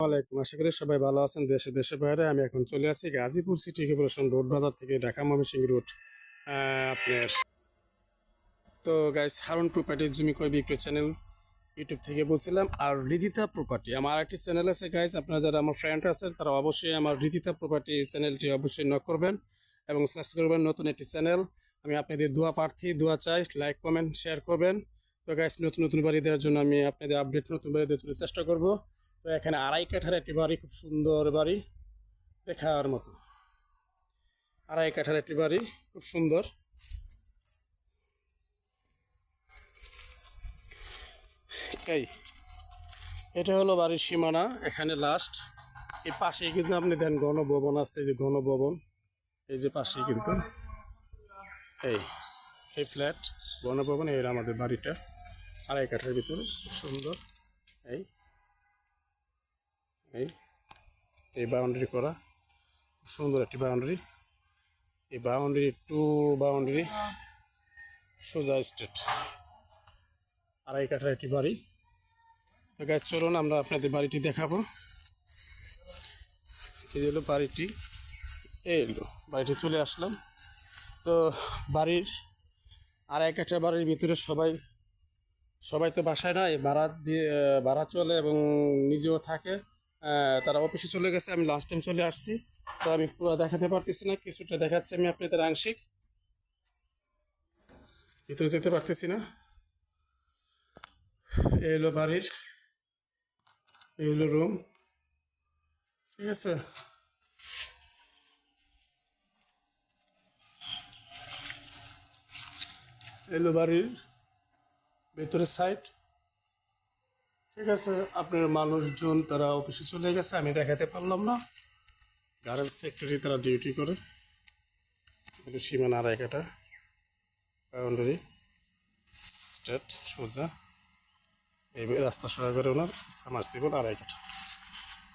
ওয়ালাইকুম, আশা করি সবাই ভালো আছেন দেশে দেশে বাইরে। আমি এখন চলে আছি গাজীপুর সিটি কর্পোরেশন রোড বাজার থেকে ঢাকা ময়মনসিং রোড আপনার। তো গাইস হারুন প্রপার্টি জমি কয় বিক্রয় চ্যানেল ইউটিউব থেকে বলছিলাম, আর রিদিতা প্রপার্টি আমার একটি চ্যানেল আছে গাইস আপনারা যারা আমার ফ্রেন্ড আছেন, তারা অবশ্যই আমার রিদিতা প্রপার্টি চ্যানেলটি অবশ্যই নক করবেন এবং সাবস্ক্রাইব করবেন নতুন একটি চ্যানেল আমি আপনাদের দোয়া প্রার্থী, দোয়া চাই লাইক কমেন্ট শেয়ার করবেন। তো গাইস নতুন নতুন বাড়ি দেওয়ার জন্য আমি আপনাদের আপডেট নতুন বাড়ি দেওয়ার চেষ্টা করব। তো এখানে আড়াই কাঠার একটি বাড়ি, খুব সুন্দর বাড়ি দেখার মতো। আড়াই কাঠার একটি বাড়ি, খুব সুন্দর। এই, এটা হলো বাড়ির সীমানা, এখানে লাস্ট এই পাশেই কিন্তু আপনি দেন গণভবন আছে যে গণভবন, এই যে পাশেই কিন্তু। এই এই ফ্ল্যাট গণভবন এর আমাদের বাড়িটা, আড়াই কাঠার ভিতরে, খুব সুন্দর। এই এই এই বাউন্ডারি করা। খুব সুন্দর একটি বাউন্ডারি এই বাউন্ডারি টু বাউন্ডারি সোজা স্টেট আড়াই কাঠার একটি বাড়ি। তো গাছ চলুন আমরা আপনাদের বাড়িটি দেখাবো। এই হলো বাড়িটি। এই এলো বাড়িটি চলে আসলাম। তো বাড়ির আড়াই কাঠা বাড়ির ভিতরে সবাই সবাই তো বাসায় নাই ভাড়া দিয়ে, ভাড়া চলে এবং নিজেও থাকে। তারা অফিসে চলে গেছে, আমি লাস্ট টাইম চলে আসছি। তো আমি পুরো দেখাতে পারতেছি না, কিছুটা দেখাচ্ছি আমি আপনাদের আংশিক। ভিতরে যেতে পারতেছি না। এই হলো বাড়ির এই হলো রুম ঠিক আছে? এই হলো বাড়ির ভেতরের সাইড ঠিক আছে, আপনার মানুষজন তারা অফিসে চলে গেছে, আমি দেখাতে পারলাম না। গার্মেন্টস সেক্টরে তারা ডিউটি করে। এগুলো সীমানা আড়াইকাটা বাউন্ডারি স্টেট সোজা। এই রাস্তা সহায়কের ওনার সামারসিবল আড়াইকাটা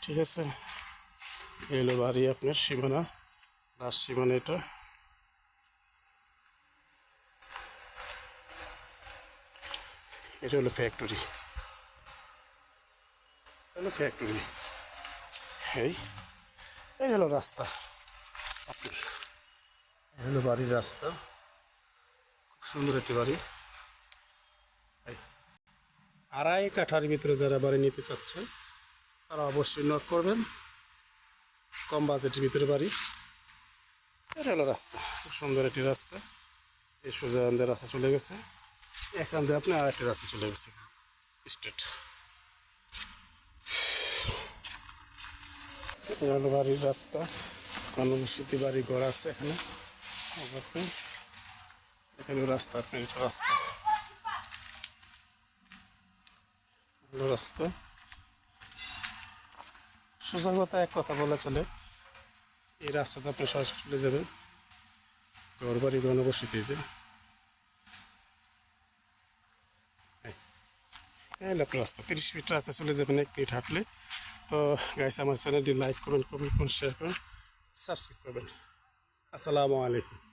ঠিক আছে, এই হলো বাড়ি আপনার সীমানা, লাস্ট সীমানা এটা। এটা হলো ফ্যাক্টরি হলো ফ্যাক্টরি এই এই হলো রাস্তা আপনার এই হলো বাড়ির রাস্তা খুব সুন্দর একটি বাড়ি আড়াই কাঠার ভিতরে যারা বাড়ি নিতে চাচ্ছেন তারা অবশ্যই নক করবেন কম বাজেটের ভিতরে বাড়ি এটা হলো রাস্তা খুব সুন্দর একটি রাস্তা এই সোজা রাস্তা চলে গেছে এখান দিয়ে আপনি আরেকটি রাস্তা চলে গেছে স্টেট এটা হলো বাড়ির রাস্তা জনবসতি বাড়ি ঘর আছে এখানে। এখানে রাস্তা আপনি রাস্তা। রাস্তা। সোজা এক কথা বলা চলে, এই রাস্তাতে আপনি চলে যাবেন ঘর বাড়ি জনবসতি যে। এই হলো আপনার রাস্তা। তিরিশ মিনিট রাস্তা চলে যাবেন এক মিনিট হাঁটলে। তো গাইস আমার চ্যানেলটি লাইক করবেন কমেন্ট করুন শেয়ার করুন সাবস্ক্রাইব করবেন। আসসালামু আলাইকুম।